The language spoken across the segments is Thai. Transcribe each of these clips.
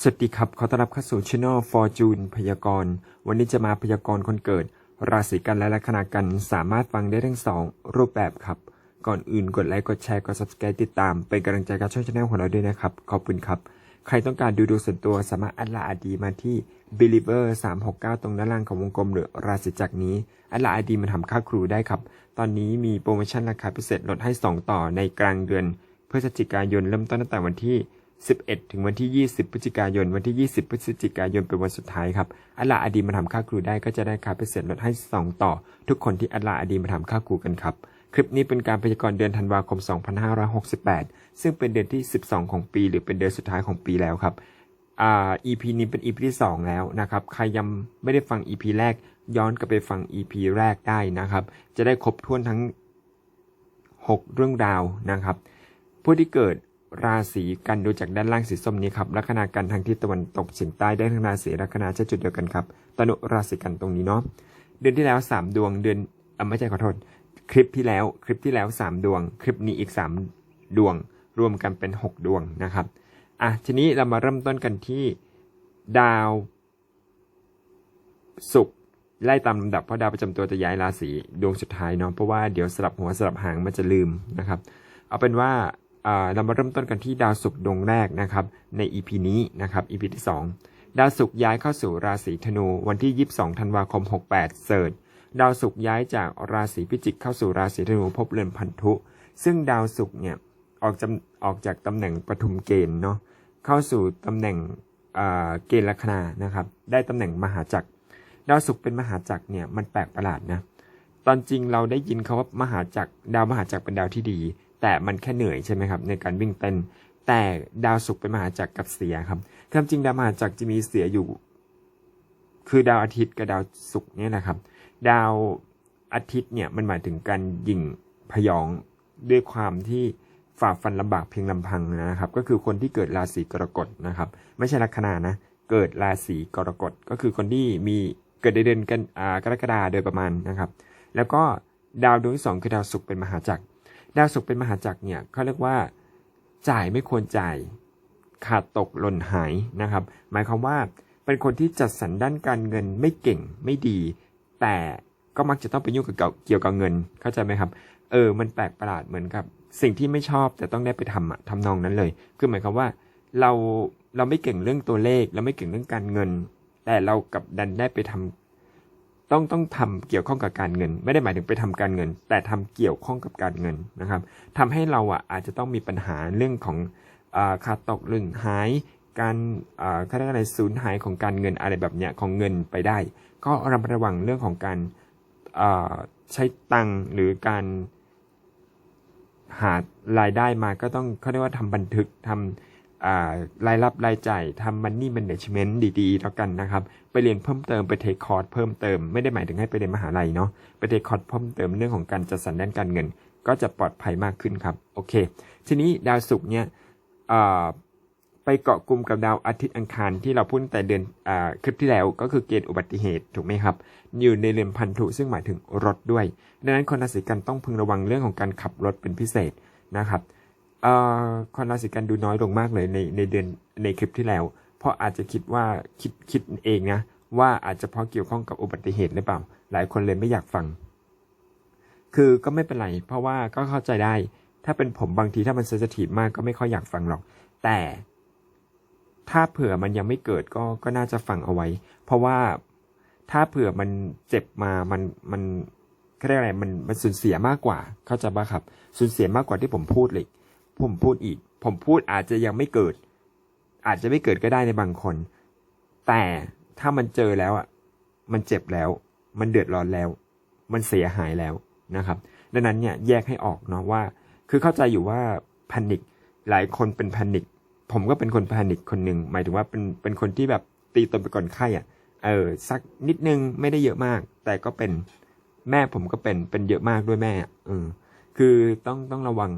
สวัสดีครับ ขอต้อนรับเข้าสู่ช anel Fortune พยากรณ์ วันนี้จะมาพยากรณ์คนเกิด ราศีกันและลัคนากัน สามารถฟังได้ทั้งสองรูปแบบครับ ก่อนอื่นกดไลค์ กดแชร์ กด subscribe ติดตาม เป็นกำลังใจกับช่องช anel ของเราด้วยนะครับ ขอบคุณครับ ใครต้องการดูดวงส่วนตัวสามารถอัดลาอดีมาที่ believer 369 ตรงด้านล่างของวงกลมหรือราศีจักรนี้ อัดลาอดีมาทำค่าครูได้ครับ ตอนนี้มีโปรโมชั่นราคาพิเศษลดให้ 2 ต่อในกลางเดือนพฤศจิกายนเริ่มต้นตั้งแต่วันที่ 11 ถึงวันที่ 20 พฤศจิกายน วันที่ 20 พฤศจิกายนเป็นวันสุดท้ายครับอัลลาอดีมาทำค่าครูได้ก็จะได้ค่าพิเศษลดให้ 2 ต่อ ทุกคนที่อัลลาอดีมาทำค่าครูกันครับ คลิปนี้เป็นการพยากรณ์เดือนธันวาคม 2568 ซึ่งเป็นเดือนที่ 12 ของปี หรือเป็นเดือนสุดท้ายของปีแล้วครับอ่า EP นี้เป็น EP ที่ 2 แล้วนะครับ ใครยังไม่ได้ฟัง EP แรก ย้อนกลับไปฟัง EP แรกได้นะครับ จะได้ครบถ้วนทั้ง 6 เรื่องราวนะครับ ผู้ที่เกิด ราศีกันดูจากด้านล่างสีส้มนี้ครับลัคนากันทางทิศตะวันตกเฉียงใต้ได้ทั้งราศีลัคนาใช่จุดเดียวกันครับตนุราศีกันตรงนี้เนาะเดือนที่แล้ว 3 ดวงเดือนอะไม่ใช่ขอโทษคลิปที่แล้วคลิปที่แล้ว 3 ดวง คลิปนี้อีก 3 ดวง รวมกันเป็น 6 ดวงนะครับอะทีนี้เรามาเริ่มต้นกันที่ดาวศุกร์ไล่ตามลำดับเพราะดาวประจำตัวจะย้ายราศีดวงสุดท้ายเนาะเพราะว่าเดี๋ยวสลับหัวสลับหางมันจะลืมนะครับ เอาเป็นว่า เรามาเริ่มต้นกันที่ดาวศุกร์ดวงแรกนะครับใน EP นี้นะครับ EP ที่ 2 ดาวศุกร์ย้ายเข้าสู่ราศีธนูวันที่ 22 ธันวาคม 68 เสิร์ชดาวศุกร์ย้ายจากราศีพิจิกเข้าสู่ราศีธนูพบเรือนพันธุ ซึ่งดาวศุกร์เนี่ยออกจำออกจากตำแหน่งปฐุมเกณฑ์เนาะเข้าสู่ตำแหน่งเกณฑ์ลัคนานะครับได้ตำแหน่งมหาจักร ดาวศุกร์เป็นมหาจักรเนี่ยมันแปลกประหลาดนะตอนจริงเราได้ยินคาว่ามหาจักรดาวมหาจักรเป็นดาวที่ดี แต่มันแค่เหนื่อยใช่ไหมครับในการวิ่งเต้น แต่ดาวศุกร์เป็นมหาจักรกับเสียครับความจริงดาวมหาจักรจะมีเสียอยู่ คือดาวอาทิตย์กับดาวศุกร์เนี่ยนะครับ ดาวอาทิตย์เนี่ยมันหมายถึงการยิงพยองด้วยความที่ฝ่าฟันลำบากเพียงลำพังนะครับ ก็คือคนที่เกิดราศีกรกฎนะครับ ไม่ใช่ลัคนานะ เกิดราศีกรกฎก็คือคนที่มีเกิดในเดือนกันอ่ากรกฎาโดยประมาณนะครับ แล้วก็ดาวดวงที่สองคือดาวศุกร์เป็นมหาจักร ดาวศุกร์เป็นมหาจักรเนี่ยเขาเรียกว่าจ่ายไม่ควรจ่ายขาดตกหล่นหายนะครับ หมายความว่าเป็นคนที่จัดสรรด้านการเงินไม่เก่งไม่ดี แต่ก็มักจะต้องไปยุ่งกับเกี่ยวกับเงินเข้าใจไหมครับ เออ มันแปลกประหลาดเหมือนกับสิ่งที่ไม่ชอบแต่ต้องได้ไปทำอะทำนองนั้นเลย คือหมายความว่าเราเราไม่เก่งเรื่องตัวเลข เราไม่เก่งเรื่องการเงิน แต่เรากับดันได้ไปทำ ต้องต้องทำเกี่ยวข้องกับการเงิน ไม่ได้หมายถึงไปทำการเงิน แต่ทำเกี่ยวข้องกับการเงินนะครับทำให้เราอะอาจจะต้องมีปัญหาเรื่องของอขาดตกหล่นหายการอ่าเขาเรียกอะไรสูญหายของการเงินอะไรแบบเนี้ยของเงินไปได้ ก็ระมัดระวังเรื่องของการใช้ตังหรือการหารายได้มาก็ต้องเขาเรียกว่าทำบันทึกทำอ่า รายรับรายจ่ายทำมันนี่แมネจเมนต์ดีๆ แล้วกันนะครับ ไปเรียนเพิ่มเติมไปเทคคอร์สเพิ่มเติมไม่ได้หมายถึงให้ไปเรียนมหาลัยเนาะไปเทคคอร์สเพิ่มเติมเรื่องของการจัดสรรด้านการเงิน ก็จะปลอดภัยมากขึ้นครับโอเค ทีนี้ดาวศุกร์เนี่ยไปเกาะกลุ่มกับดาวอาทิตย์อังคารที่เราพูดแต่เดือนอคลิปที่แล้วก็คือเกณฑ์อุบัติเหตุถูกไหมครับ อยู่ในเรือนพันธุซึ่งหมายถึงรถด้วย ดังนั้นคนราศีกันต้องพึงระวังเรื่องของการขับรถเป็นพิเศษนะครับ เอ่อคนราศีกันดูน้อยลงมากเลยในในเดือนในคลิปที่แล้ว เพราะอาจจะคิดว่าคิดคิดเองนะ ว่าอาจจะเพราะเกี่ยวข้องกับอุบัติเหตุหรือเปล่า หลายคนเลยไม่อยากฟัง คือก็ไม่เป็นไร เพราะว่าก็เข้าใจได้ ถ้าเป็นผมบางทีถ้ามันเซนซิทีฟมากก็ไม่ค่อยอยากฟังหรอก แต่ถ้าเผื่อมันยังไม่เกิดก็ก็น่าจะฟังเอาไว้ เพราะว่าถ้าเผื่อมันเจ็บมามันมันเรียกอะไรมันมันสูญเสียมากกว่า เข้าใจปะครับ สูญเสียมากกว่าที่ผมพูดเลย ผมพูดอีก ผมพูดอาจจะยังไม่เกิด อาจจะไม่เกิดก็ได้ในบางคน แต่ถ้ามันเจอแล้วอะ มันเจ็บแล้ว มันเดือดร้อนแล้ว มันเสียหายแล้วนะครับ ดังนั้นเนี่ยแยกให้ออกเนาะว่า คือเข้าใจอยู่ว่าแพนิคหลายคนเป็นแพนิคผมก็เป็นคนแพนิคคนหนึ่งหมายถึงว่าเป็นเป็นคนที่แบบตีตนไปก่อนไข้อะ เออ สักนิดนึงไม่ได้เยอะมาก แต่ก็เป็นแม่ผมก็เป็นเป็นเยอะมากด้วยแม่อะเออคือต้องต้องระวัง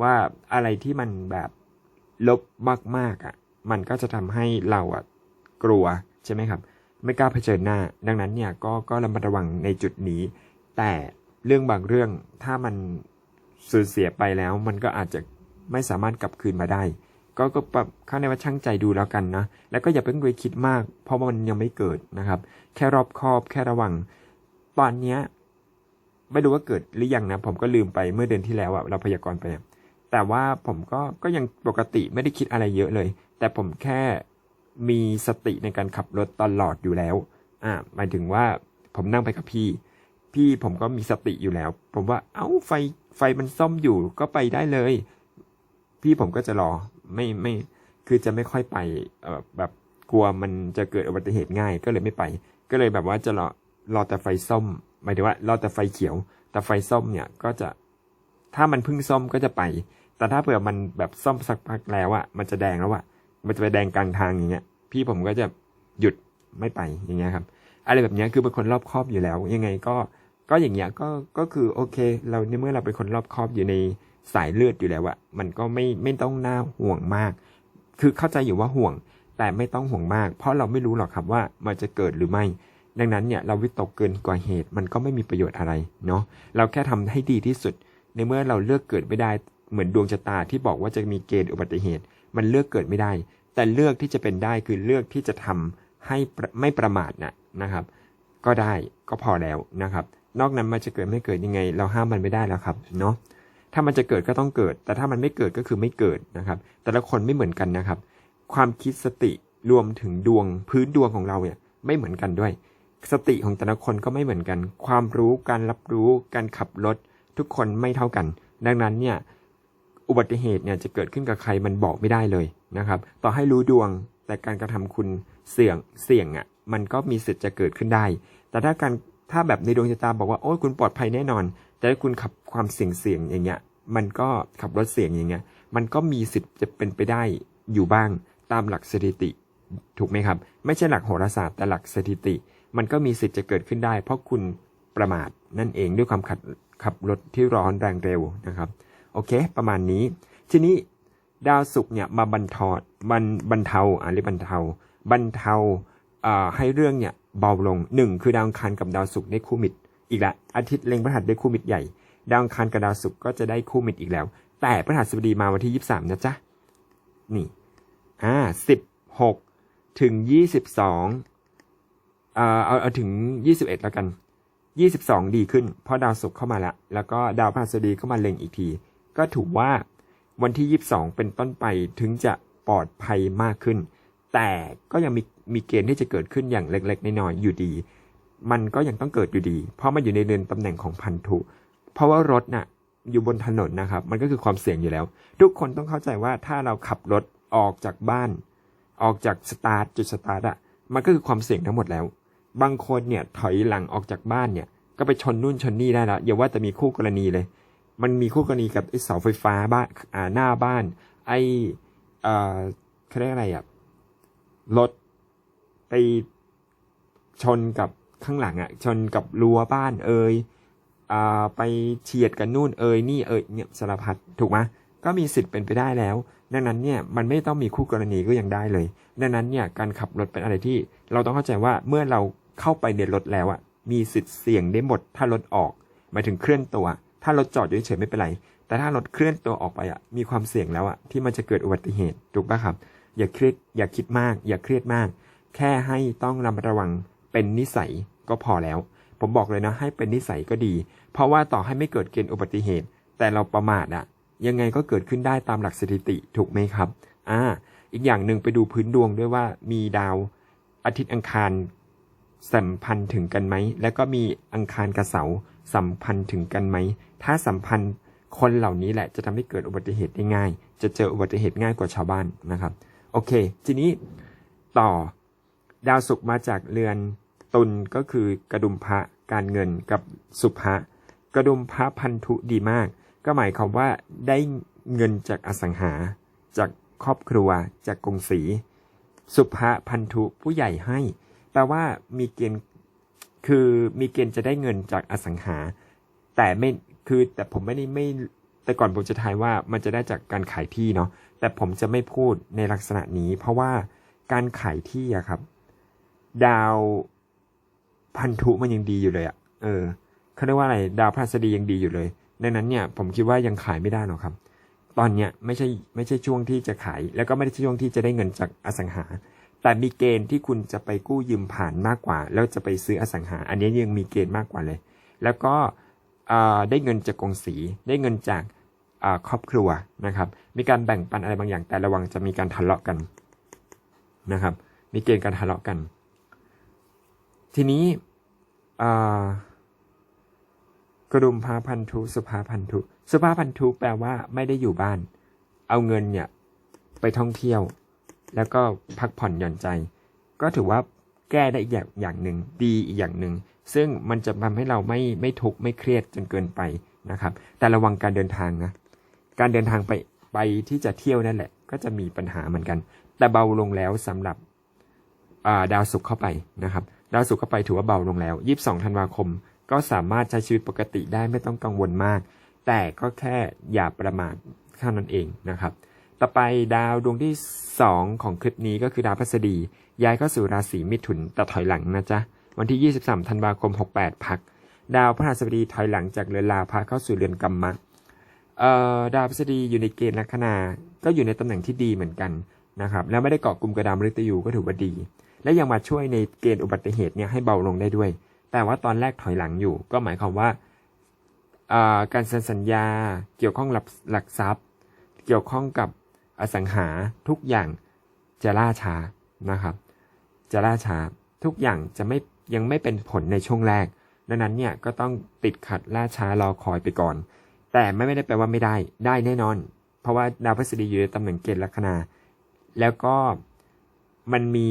ว่าอะไรที่มันแบบลบมากๆอะ มันก็จะทำให้เราอะกลัวใช่ไหมครับ ไม่กล้าเผชิญหน้า ดังนั้นเนี่ยก็ก็ระมัดระวังในจุดนี้ แต่เรื่องบางเรื่องถ้ามันสูญเสียไปแล้ว มันก็อาจจะไม่สามารถกลับคืนมาได้ ก็ก็ปรับข้าในว่าช่างใจดูแล้วกันนะ แล้วก็อย่าเพิ่งไปคิดมาก เพราะว่ามันยังไม่เกิดนะครับ แค่รอบคอบแค่ระวัง ตอนเนี้ยไม่รู้ว่าเกิดหรือยังนะ ผมก็ลืมไปเมื่อเดือนที่แล้วอะเราพยากรณ์ไป แต่ว่าผมก็ก็ยังปกติไม่ได้คิดอะไรเยอะเลย แต่ผมแค่มีสติในการขับรถตลอดอยู่แล้ว อ่าหมายถึงว่าผมนั่งไปกับพี่ พี่ผมก็มีสติอยู่แล้ว ผมว่าเอ้าไฟไฟมันซ่อมอยู่ก็ไปได้เลย พี่ผมก็จะรอไม่ไม่คือจะไม่ค่อยไปเออแบบกลัวมันจะเกิดอุบัติเหตุง่ายก็เลยไม่ไป ก็เลยแบบว่าจะรอรอแต่ไฟส้มหมายถึงว่ารอแต่ไฟเขียว แต่ไฟส้มเนี่ยก็จะถ้ามันพึ่งส้มก็จะไป แต่ถ้าเผื่อมันแบบส้มสักพักแล้วอะมันจะแดงแล้วอะมันจะไปแดงกลางทางอย่างเงี้ย พี่ผมก็จะหยุดไม่ไปอย่างเงี้ยครับ อะไรแบบเนี้ยคือเป็นคนรอบคอบอยู่แล้ว ยังไงก็ก็อย่างเงี้ยก็ก็คือโอเค เราในเมื่อเราเป็นคนรอบคอบอยู่ในสายเลือดอยู่แล้วอะมันก็ไม่ไม่ต้องน่าห่วงมาก คือเข้าใจอยู่ว่าห่วง แต่ไม่ต้องห่วงมาก เพราะเราไม่รู้หรอกครับว่ามันจะเกิดหรือไม่ ดังนั้นเนี่ยเราวิตกเกินกว่าเหตุ มันก็ไม่มีประโยชน์อะไรเนาะเราแค่ทำให้ดีที่สุด ในเมื่อเราเลือกเกิดไม่ได้ เหมือนดวงชะตาที่บอกว่าจะมีเกณฑ์อุบัติเหตุ มันเลือกเกิดไม่ได้ แต่เลือกที่จะเป็นได้คือเลือกที่จะทำให้ไม่ประมาทนะนะครับ ก็ได้ก็พอแล้วนะครับ นอกนั้นมันจะเกิดไม่เกิดยังไง เราห้ามมันไม่ได้แล้วครับเนาะถ้ามันจะเกิดก็ต้องเกิด แต่ถ้ามันไม่เกิดก็คือไม่เกิดนะครับ แต่ละคนไม่เหมือนกันนะครับ ความคิดสติรวมถึงดวงพื้นดวงของเราเนี่ยไม่เหมือนกันด้วย สติของแต่ละคนก็ไม่เหมือนกัน ความรู้การรับรู้การขับรถทุกคนไม่เท่ากัน ดังนั้นเนี่ย อุบัติเหตุเนี่ยจะเกิดขึ้นกับใครมันบอกไม่ได้เลยนะครับ ต่อให้รู้ดวงแต่การกระทำคุณเสี่ยงเสี่ยงอะมันก็มีสิทธิ์จะเกิดขึ้นได้ แต่ถ้าการถ้าแบบในดวงชะตาบอกว่าโอ้ยคุณปลอดภัยแน่นอน แต่ถ้าคุณขับความเสี่ยงเสี่ยงอย่างเงี้ย มันก็ขับรถเสี่ยงอย่างเงี้ย มันก็มีสิทธิ์จะเป็นไปได้อยู่บ้างตามหลักสถิติ ถูกไหมครับ ไม่ใช่หลักโหราศาสตร์แต่หลักสถิติ มันก็มีสิทธิ์จะเกิดขึ้นได้ เพราะคุณประมาทนั่นเองด้วยความขับขับรถที่ร้อนแรงเร็วนะครับ โอเค ประมาณนี้ ทีนี้ดาวศุกร์เนี่ยมาบรรทอดบรรบรรเทาอ่าเรียกบรรเทา บรรเทาอ่าให้เรื่องเนี่ยเบาลงหนึ่งคือดาวอังคารกับดาวศุกร์ได้คู่มิตรอีกละอาทิตย์เล็งพฤหัสได้คู่มิตรใหญ่ ดาวอังคารกับดาวศุกร์ก็จะได้คู่มิตรอีกแล้ว แต่พฤหัสบดีมาวันที่ยี่สามนะจ๊ะนี่อ่าสิบหกถึงยี่สิบสองอ่าเอาเอาถึงยี่สิบเอ็ดแล้วกันยี่สิบสองดีขึ้น เพราะดาวศุกร์เข้ามาละแล้วก็ดาวพฤหัสบดีเข้ามาเล็งอีกที ก็ถือว่าวันที่ยี่สิบสองเป็นต้นไปถึงจะปลอดภัยมากขึ้น แต่ก็ยังมีมีเกณฑ์ที่จะเกิดขึ้นอย่างเล็กๆน้อยๆอยู่ดี มันก็ยังต้องเกิดอยู่ดี เพราะมันอยู่ในเรือนตำแหน่งของพันธุ เพราะว่ารถน่ะอยู่บนถนนนะครับ มันก็คือความเสี่ยงอยู่แล้ว ทุกคนต้องเข้าใจว่าถ้าเราขับรถออกจากบ้าน ออกจากสตาร์ทจุดสตาร์ทอะ มันก็คือความเสี่ยงทั้งหมดแล้ว บางคนเนี่ยถอยหลังออกจากบ้านเนี่ย ก็ไปชนนู่นชนนี่ได้แล้วอย่าว่าแต่มีคู่กรณีเลย มันมีคู่กรณีกับไอ้เสาไฟฟ้าบ้านอ่าหน้าบ้าน ไอ้เอ่อเขาเรียกอะไรอะรถไปชนกับข้างหลังอะ ชนกับรั้วบ้านเอ่ยอ่าไปเฉียดกันนู่นเอ่ยนี่เอ่ยเนี่ยสารพัดถูกไหมก็มีสิทธิ์เป็นไปได้แล้ว ดังนั้นเนี่ยมันไม่ต้องมีคู่กรณีก็ยังได้เลย ดังนั้นเนี่ยการขับรถเป็นอะไรที่ เราต้องเข้าใจว่าเมื่อเราเข้าไปในรถแล้วอะมีสิทธิ์เสี่ยงได้หมดถ้ารถออกหมายถึงเคลื่อนตัว ถ้ารถจอดอยู่เฉยๆไม่เป็นไร แต่ถ้ารถเคลื่อนตัวออกไปอะ มีความเสี่ยงแล้วอะที่มันจะเกิดอุบัติเหตุถูกปะครับ อย่าเครียดอย่าคิดมาก อย่าเครียดมาก แค่ให้ต้องระมัดระวังเป็นนิสัยก็พอแล้ว ผมบอกเลยนะให้เป็นนิสัยก็ดี เพราะว่าต่อให้ไม่เกิดเกณฑ์อุบัติเหตุ แต่เราประมาทอะยังไงก็เกิดขึ้นได้ตามหลักสถิติถูกไหมครับ อ่า อีกอย่างหนึ่งไปดูพื้นดวงด้วยว่ามีดาวอาทิตย์อังคาร สัมพันธ์ถึงกันไหม แล้วก็มีอังคารกับเสาสัมพันธ์ถึงกันไหม ถ้าสัมพันธ์คนเหล่านี้แหละจะทำให้เกิดอุบัติเหตุได้ง่าย จะเจออุบัติเหตุง่ายกว่าชาวบ้านนะครับ โอเค ทีนี้ต่อดาวศุกร์มาจากเรือนตุลก็คือกระดุมพระการเงินกับสุภะกระดุมพระพันธุดีมาก ก็หมายความว่าได้เงินจากอสังหา จากครอบครัว จากกงสี สุภะพันธุผู้ใหญ่ให้ แปลว่ามีเกณฑ์คือมีเกณฑ์จะได้เงินจากอสังหา แต่ไม่คือแต่ผมไม่ได้ไม่แต่ก่อนผมจะทายว่ามันจะได้จากการขายที่เนาะแต่ผมจะไม่พูดในลักษณะนี้ เพราะว่าการขายที่อะครับ ดาวพันธุมันยังดีอยู่เลยอะเออเขาเรียกว่าอะไรดาวพฤหัสบดียังดีอยู่เลยดังนั้นเนี่ยผมคิดว่ายังขายไม่ได้หรอกครับ ตอนเนี้ยไม่ใช่ไม่ใช่ช่วงที่จะขาย แล้วก็ไม่ได้ใช่ช่วงที่จะได้เงินจากอสังหา แต่มีเกณฑ์ที่คุณจะไปกู้ยืมผ่านมากกว่า แล้วจะไปซื้ออสังหา อันนี้ยังมีเกณฑ์มากกว่าเลย แล้วก็ได้เงินจากกองสี ได้เงินจากครอบครัวนะครับ มีการแบ่งปันอะไรบางอย่าง แต่ระวังจะมีการทะเลาะกันนะครับ มีเกณฑ์การทะเลาะกัน ทีนี้กระดุมพาพันธุสุภาพันธุ สุภาพันธุแปลว่าไม่ได้อยู่บ้าน เอาเงินเนี่ยไปท่องเที่ยว แล้วก็พักผ่อนหย่อนใจ ก็ถือว่าแก้ได้อีกอย่างอย่างหนึ่งดีอีกอย่างหนึ่งซึ่งมันจะทำให้เราไม่ไม่ทุกข์ไม่เครียดจนเกินไปนะครับ แต่ระวังการเดินทางนะการเดินทางไปไปที่จะเที่ยวนั่นแหละ ก็จะมีปัญหาเหมือนกัน แต่เบาลงแล้วสำหรับาดาวศุกร์เข้าไปนะครับดาวศุกร์เข้าไปถือว่าเบาลงแล้ว 22ธันวาคม ก็สามารถใช้ชีวิตปกติได้ไม่ต้องกังวลมาก แต่ก็แค่อย่าประมาทเท่านั้นเองนะครับ ต่อไปดาวดวงที่ 2 ของคลิปนี้ก็คือดาวพฤษฎีย้ายเข้าสู่ราศีมิถุนแต่ถอยหลังนะจ๊ะ วันที่ 23ธันวาคม 68 พัก ดาวพฤหัสบดีถอยหลังจากเรือนลาพาเข้าสู่เรือนกรรมะเอ่อดาวพฤษฎีอยู่ในเกณฑ์ลัคนาก็อยู่ในตำแหน่งที่ดีเหมือนกันนะครับแล้วไม่ได้เกาะกลุ่มกระดามฤตยูก็ถือว่าดี และยังมาช่วยในเกณฑ์อุบัติเหตุเนี่ยให้เบาลงได้ด้วย แต่ว่าตอนแรกถอยหลังอยู่ ก็หมายความว่าการเซ็นสัญญาเกี่ยวข้องหลักทรัพย์ เกี่ยวข้องกับ อสังหาทุกอย่างจะล่าช้านะครับ จะล่าช้าทุกอย่างจะไม่ยังไม่เป็นผลในช่วงแรกดังนั้นเนี่ยก็ต้องติดขัดล่าช้ารอคอยไปก่อน แต่ไม่ได้แปลว่าไม่ได้ได้แน่นอน เพราะว่าดาวพฤษฎีอยู่ในตำแหน่งเกณฑ์ลัคนา แล้วก็มันมี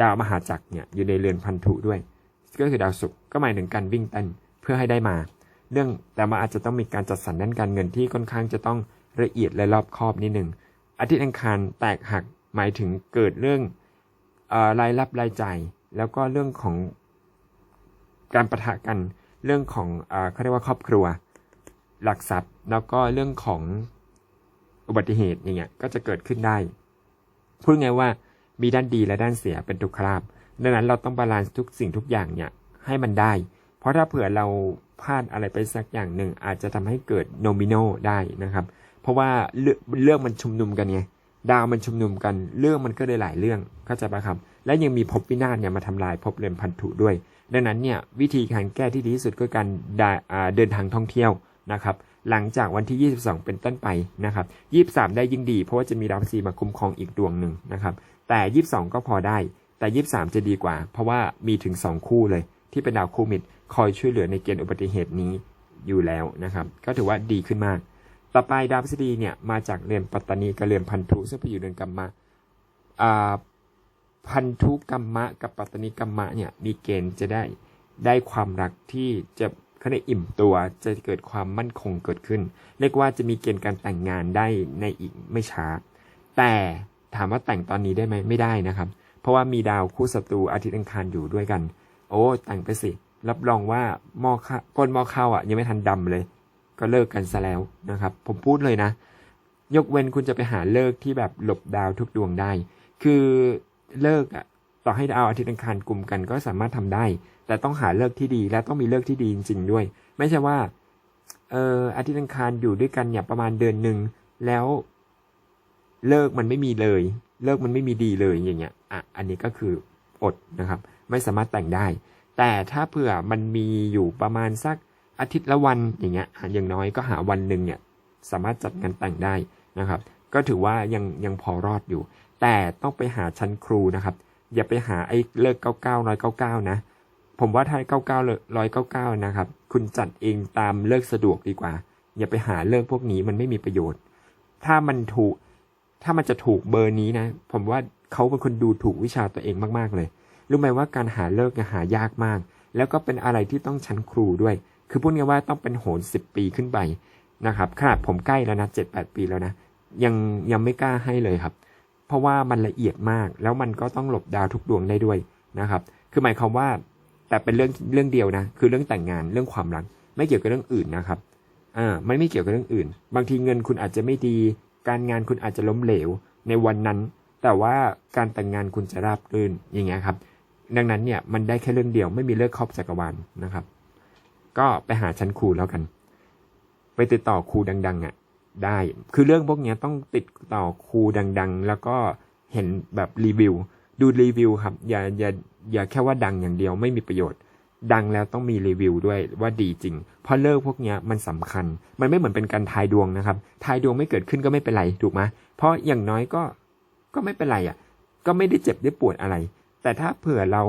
ดาวมหาจักรเนี่ยอยู่ในเรือนพันธุด้วย ก็คือดาวศุกร์ก็หมายถึงการวิ่งเต้นเพื่อให้ได้มา เรื่องแต่ว่าอาจจะต้องมีการจัดสรรด้านการเงินที่ค่อนข้างจะต้องละเอียดและรอบคอบนิดหนึ่งอาทิตย์อังคารแตกหักหมายถึงเกิดเรื่องออรายรับรายจ่ายแล้วก็เรื่องของการประทะกันเรื่องของเขาเรียกว่าครอบครัว หลักทรัพย์ แล้วก็เรื่องของอุบัติเหตุอย่างเงี้ยก็จะเกิดขึ้นได้ พูดไงายว่ามีด้านดีและด้านเสียเป็นทุกคราบดังนั้นเราต้องบาลานซ์ทุกสิ่งทุกอย่างเนี่ยให้มันได้ เพราะถ้าเผื่อเรา พลาดอะไรไปสักอย่างหนึ่ง อาจจะทำให้เกิดโนมิโนได้นะครับ เพราะว่าเรื่องเรื่องมันชุมนุมกันไงดาวมันชุมนุมกันเรื่องมันก็เลยหลายเรื่องเข้าใจปะครับ และยังมีภพวินาศเนี่ยมาทำลายภพเรือนพันธุด้วย ดังนั้นเนี่ยวิธีการแก้ที่ดีที่สุดก็การเดินทางท่องเที่ยวนะครับหลังจากวันที่ 22 เป็นต้นไปนะครับ23 ได้ยิ่งดี เพราะว่าจะมีดาวพฤหัสมาคุ้มครองอีกดวงหนึ่งนะครับแต่ 22 ก็พอได้แต่ 23 จะดีกว่า เพราะว่ามีถึง 2 คู่เลย ที่เป็นดาวคู่มิตรคอยช่วยเหลือในเกณฑ์อุบัติเหตุนี้อยู่แล้วนะครับ ก็ถือว่าดีขึ้นมาก ต่อไปดาวพฤหัสบดีเนี่ยมาจากเรือนปัตตานีกับเรือนพันธุซึ่งไปอยู่เรือนกัมมะพันธุกัมมะกับปัตตานีกัมมะเนี่ยมีเกณฑ์จะได้ได้ความรักที่จะเขาได้อิ่มตัวจะเกิดความมั่นคงเกิดขึ้น เรียกว่าจะมีเกณฑ์การแต่งงานได้ในอีกไม่ช้า แต่ถามว่าแต่งตอนนี้ได้ไหมไม่ได้นะครับ เพราะว่ามีดาวคู่ศัตรูอาทิตย์อังคารอยู่ด้วยกัน โอ้แต่งไปสิ รับรองว่าหม้อข้าวก้นหม้อข้าวอะยังไม่ทันดำเลย ก็เลิกกันซะแล้วนะครับ ผมพูดเลยนะ ยกเว้นคุณจะไปหาเลิกที่แบบหลบดาวทุกดวงได้ คือเลิกอะต่อให้ดาวอาทิตย์อังคารกลุ่มกันก็สามารถทำได้ แต่ต้องหาเลิกที่ดีและต้องมีเลิกที่ดีจริง ๆ ด้วย ไม่ใช่ว่าเอออาทิตย์อังคารอยู่ด้วยกันเนี่ยประมาณเดือนหนึ่งแล้วเลิกมันไม่มีเลย เลิกมันไม่มีดีเลยอย่างเงี้ยอะอันนี้ก็คืออดนะครับ ไม่สามารถแต่งได้ แต่ถ้าเผื่อมันมีอยู่ประมาณสักอาทิตย์ละวันอย่างเงี้ยอย่างน้อยก็หาวันหนึ่งเนี่ยสามารถจัดงานแต่งได้นะครับ ก็ถือว่ายังยังพอรอดอยู่ แต่ต้องไปหาชั้นครูนะครับ อย่าไปหาไอ้เลิกเก้าเก้าร้อยเก้าเก้านะ ผมว่าถ้าเก้าเก้าร้อยเก้าเก้านะครับ คุณจัดเองตามเลิกสะดวกดีกว่า อย่าไปหาเลิกพวกนี้มันไม่มีประโยชน์ ถ้ามันถูกถ้ามันจะถูกเบอร์นี้นะ ผมว่าเขาเป็นคนดูถูกวิชาตัวเองมากๆเลย รู้ไหมว่าการหาเลิกหายากมาก แล้วก็เป็นอะไรที่ต้องชั้นครูด้วย คือพูดง่ายว่าต้องเป็นโหนสิบปีขึ้นไปนะครับขนาดผมใกล้แล้วนะเจ็ดแปดปีแล้วนะยังยังไม่กล้าให้เลยครับ เพราะว่ามันละเอียดมาก แล้วมันก็ต้องหลบดาวทุกดวงได้ด้วยนะครับ คือหมายความว่าแต่เป็นเรื่องเรื่องเดียวนะ คือเรื่องแต่งงานเรื่องความรักไม่เกี่ยวกับเรื่องอื่นนะครับอ่าไม่ไม่เกี่ยวกับเรื่องอื่น บางทีเงินคุณอาจจะไม่ดี การงานคุณอาจจะล้มเหลวในวันนั้น แต่ว่าการแต่งงานคุณจะราบรื่นอย่างเงี้ยครับ ดังนั้นเนี่ยมันได้แค่เรื่องเดียวไม่มีเลิกครอบจักรวาลนะครับ ก็ไปหาชั้นครูแล้วกัน ไปติดต่อครูดังๆอะได้ คือเรื่องพวกเนี้ยต้องติดต่อครูดังๆ แล้วก็เห็นแบบรีวิว ดูรีวิวครับ อย่าอย่าอย่าแค่ว่าดังอย่างเดียวไม่มีประโยชน์ ดังแล้วต้องมีรีวิวด้วยว่าดีจริง เพราะเลิกพวกเนี้ยมันสำคัญ มันไม่เหมือนเป็นการทายดวงนะครับ ทายดวงไม่เกิดขึ้นก็ไม่เป็นไรถูกไหมเพราะอย่างน้อยก็ก็ไม่เป็นไรอะ ก็ไม่ได้เจ็บได้ปวดอะไร แต่ถ้าเผื่อเรา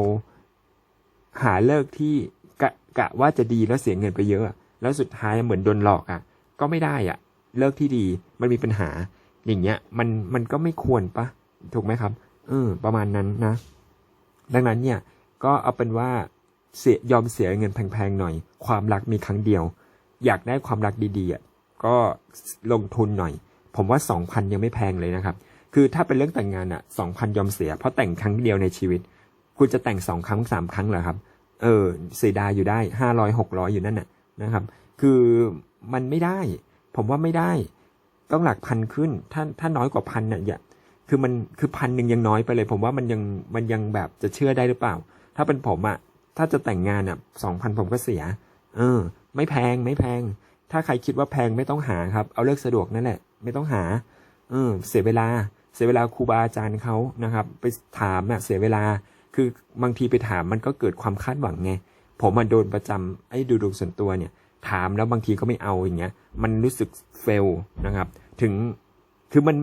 หาเลิกที่กะกะว่าจะดีแล้วเสียเงินไปเยอะ แล้วสุดท้ายเหมือนโดนหลอกอะ ก็ไม่ได้อะ เลิกที่ดีมันมีปัญหา อย่างเงี้ย มันมันก็ไม่ควรปะถูกไหมครับเออประมาณนั้นนะ ดังนั้นเนี่ยก็เอาเป็นว่าเสียยอมเสียเงินแพงๆหน่อย ความรักมีครั้งเดียว อยากได้ความรักดีๆอะก็ลงทุนหน่อย ผมว่าสองพันยังไม่แพงเลยนะครับ คือถ้าเป็นเรื่องแต่งงานอะสองพันยอมเสีย เพราะแต่งครั้งเดียวในชีวิต คุณจะแต่งสองครั้งสามครั้งเหรอครับ เออเสียดายอยู่ได้ห้าร้อยหกร้อยอยู่นั่นน่ะนะครับ คือมันไม่ได้ ผมว่าไม่ได้ ต้องหลักพันขึ้น ถ้าถ้าน้อยกว่าพันเนี่ยอย่าคือมันคือพันหนึ่งยังน้อยไปเลย ผมว่ามันยังมันยังแบบจะเชื่อได้หรือเปล่า ถ้าเป็นผมอะถ้าจะแต่งงานอะสองพันผมก็เสีย เออ ไม่แพงไม่แพง ถ้าใครคิดว่าแพงไม่ต้องหาครับ เอาเลิกสะดวกนั่นแหละ ไม่ต้องหา เออ เสียเวลา เสียเวลาครูบาอาจารย์เขานะครับ ไปถามอะเสียเวลาคือบางทีไปถามมันก็เกิดความคาดหวังไง ผมมาโดนประจำไอ้ดูดวงส่วนตัวเนี่ย ถามแล้วบางทีก็ไม่เอาอย่างเงี้ย มันรู้สึกเฟลนะครับ ถึงคือมัน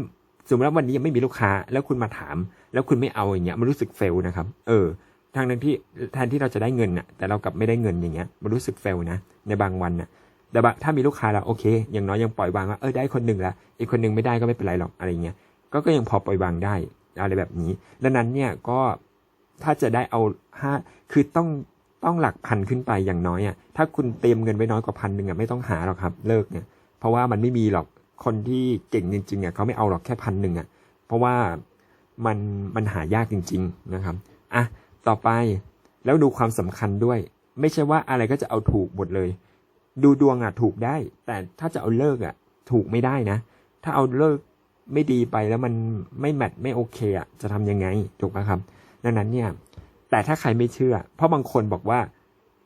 สมมติว่าวันนี้ยังไม่มีลูกค้า แล้วคุณมาถาม แล้วคุณไม่เอาอย่างเงี้ยมันรู้สึกเฟลนะครับ เออทางนั้นที่แทนที่เราจะได้เงินน่ะ แต่เรากลับไม่ได้เงินอย่างเงี้ยมันรู้สึกเฟลนะในบางวันน่ะแต่ถ้ามีลูกค้าแล้วโอเค อย่างน้อยยังปล่อยวางว่าเออได้คนหนึ่งละอีกคนหนึ่งไม่ได้ก็ไม่เป็นไรหรอกอะไรเงี้ย ก็ก็ยังพอปล่อยวางได้อะไรแบบนี้ ดังนั้นเนี่ยก็ถ้าจะได้เอาห้าคือต้องต้องหลักพันขึ้นไปอย่างน้อยอะถ้าคุณเตรียมเงินไว้น้อยกว่าพันหนึ่งอะไม่ต้องหาหรอกครับ เลิกเนี่ยเพราะว่ามันไม่มีหรอกคนที่เก่งจริงๆอะเขาไม่เอาหรอกแค่พันหนึ่งอะเพราะว่ามันมันหายากจริง ๆนะครับอะต่อไปแล้วดูความสำคัญด้วย ไม่ใช่ว่าอะไรก็จะเอาถูกหมดเลย ดูดวงอะถูกได้ แต่ถ้าจะเอาเลิกอะถูกไม่ได้นะ ถ้าเอาเลิก ไม่ดีไปแล้วมันไม่แมทไม่โอเคอะจะทำยังไงถูกไหมครับ ดังนั้นเนี่ย แต่ถ้าใครไม่เชื่อ เพราะบางคนบอกว่า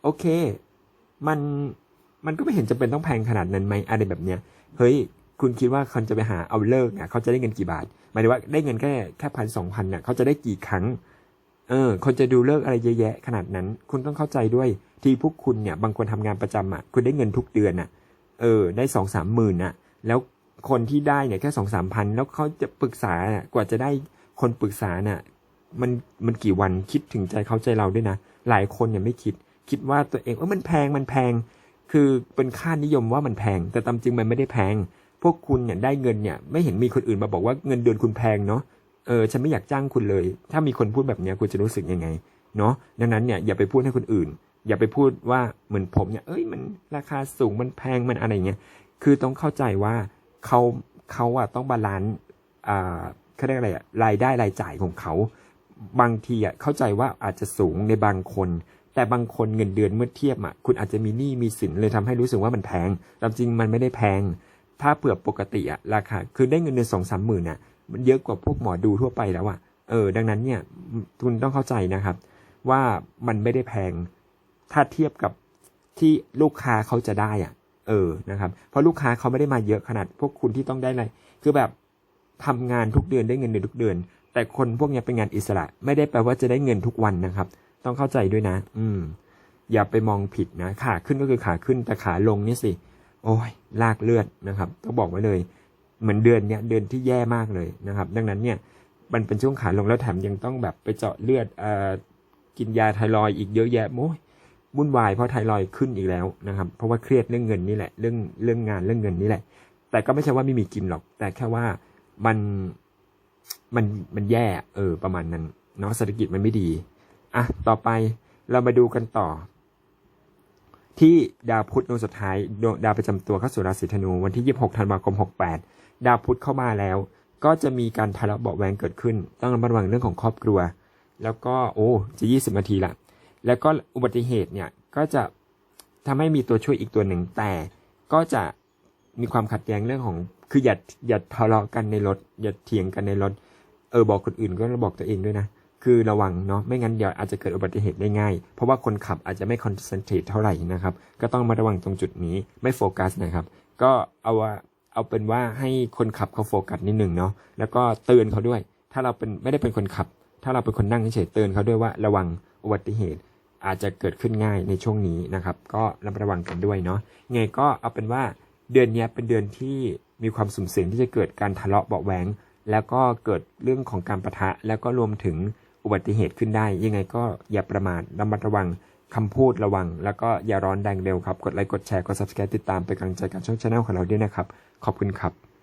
โอเค มันมันก็ไม่เห็นจะเป็นต้องแพงขนาดนั้นไหมอะไรแบบเนี้ยเฮ้ยคุณคิดว่าคนจะไปหาเอาเลิกอะเขาจะได้เงินกี่บาทหมายถึงว่าได้เงินแค่แค่พันสองพันน่ะเขาจะได้กี่ครั้ง เออ คนจะดูเลิกอะไรเยอะแยะขนาดนั้น คุณต้องเข้าใจด้วยที่พวกคุณเนี่ย บางคนทำงานประจำอะคุณได้เงินทุกเดือนอะ เออ ได้สองสามหมื่นอะ แล้ว คนที่ได้เนี่ยแค่สองสามพันแล้วเขาจะปรึกษาน่ะกว่าจะได้คนปรึกษาน่ะมันมันกี่วันคิดถึงใจเขาใจเราด้วยนะ หลายคนเนี่ยไม่คิด คิดว่าตัวเองเออมันแพงมันแพง คือเป็นค่านิยมว่ามันแพง แต่ตามจริงมันไม่ได้แพง พวกคุณเนี่ยได้เงินเนี่ยไม่เห็นมีคนอื่นมาบอกว่าเงินเดือนคุณแพงเนาะเออฉันไม่อยากจ้างคุณเลย ถ้ามีคนพูดแบบเนี้ยคุณจะรู้สึกยังไงเนาะดังนั้นเนี่ยอย่าไปพูดให้คนอื่น อย่าไปพูดว่าเหมือนผมเนี่ยเอ้ยมันราคาสูงมันแพงมันอะไรเงี้ยคือต้องเข้าใจว่า เขาเขาอะต้องบาลานซ์อ่าเขาเรียกอะไรอะรายได้รายจ่ายของเขาบางทีอะเข้าใจว่าอาจจะสูงในบางคน แต่บางคนเงินเดือนเมื่อเทียบอะคุณอาจจะมีหนี้มีสินเลยทำให้รู้สึกว่ามันแพงแต่จริงมันไม่ได้แพง ถ้าเผื่อปกติอะราคาคือได้เงินเดือนสองสามหมื่นอะมันเยอะกว่าพวกหมอดูทั่วไปแล้วอะเออ ดังนั้นเนี่ยคุณต้องเข้าใจนะครับ ว่ามันไม่ได้แพง ถ้าเทียบกับที่ลูกค้าเขาจะได้อะ เออนะครับเพราะลูกค้าเขาไม่ได้มาเยอะขนาดพวกคุณที่ต้องได้อะไรคือแบบทำงานทุกเดือนได้เงินเดือนทุกเดือน แต่คนพวกนี้เป็นงานอิสระ ไม่ได้แปลว่าจะได้เงินทุกวันนะครับ ต้องเข้าใจด้วยนะ อืม อย่าไปมองผิดนะขาขึ้นก็คือขาขึ้นแต่ขาลงนี่สิโอ้ยลากเลือดนะครับต้องบอกไว้เลย เหมือนเดือนเนี้ยเดือนที่แย่มากเลยนะครับ ดังนั้นเนี่ยมันเป็นช่วงขาลงแล้วแถมยังต้องแบบไปเจาะเลือดเอ่อกินยาไทรอยอีกเยอะแยะโอ้ย วุ่นวายเพราะไทรอยขึ้นอีกแล้วนะครับ เพราะว่าเครียดเรื่องเงินนี่แหละ เรื่องเรื่องงานเรื่องเงินนี่แหละ แต่ก็ไม่ใช่ว่าไม่มีกินหรอก แต่แค่ว่ามันมันมันแย่เออประมาณนั้นเนาะเศรษฐกิจมันไม่ดีอะต่อไปเรามาดูกันต่อ ที่ดาวพุธดวงสุดท้ายดาวประจำตัวเข้าสู่ราศีธนูวันที่ 26ธันวาคม 68 ดาวพุธเข้ามาแล้ว ก็จะมีการทะเลาะเบาแวงเกิดขึ้น ต้องระมัดระวังเรื่องของครอบครัว แล้วก็โอ้จะ 20นาทีละ แล้วก็อุบัติเหตุเนี่ยก็จะทำให้มีตัวช่วยอีกตัวหนึ่งแต่ก็จะมีความขัดแย้งเรื่องของ คืออย่าอย่าทะเลาะกันในรถ อย่าเถียงกันในรถ เออบอกคนอื่นก็บอกตัวเองด้วยนะ คือระวังเนาะไม่งั้นเดี๋ยวอาจจะเกิดอุบัติเหตุได้ง่าย เพราะว่าคนขับอาจจะไม่คอนเซนเทรตเท่าไหร่นะครับ ก็ต้องมาระวังตรงจุดนี้ไม่โฟกัสนะครับ ก็เอาว่าเอาเป็นว่าให้คนขับเขาโฟกัสนิดหนึ่งเนาะแล้วก็เตือนเขาด้วย ถ้าเราเป็นไม่ได้เป็นคนขับ ถ้าเราเป็นคนนั่งเฉยเตือนเขาด้วยว่าระวังอุบัติเหตุ อาจจะเกิดขึ้นง่ายในช่วงนี้นะครับ ก็ระมัดระวังกันด้วยเนาะไงก็เอาเป็นว่าเดือนนี้เป็นเดือนที่มีความสุ่มเสี่ยงที่จะเกิดการทะเลาะเบาแหวงแล้วก็เกิดเรื่องของการประทะ แล้วก็รวมถึงอุบัติเหตุขึ้นได้ ยังไงก็อย่าประมาทระมัดระวังคำพูดระวัง แล้วก็อย่าร้อนแรงเร็วครับ กดไลค์กดแชร์กด subscribe ติดตามเป็นกำลังใจกับช่องช anel ของเราด้วยนะครับ ขอบคุณครับ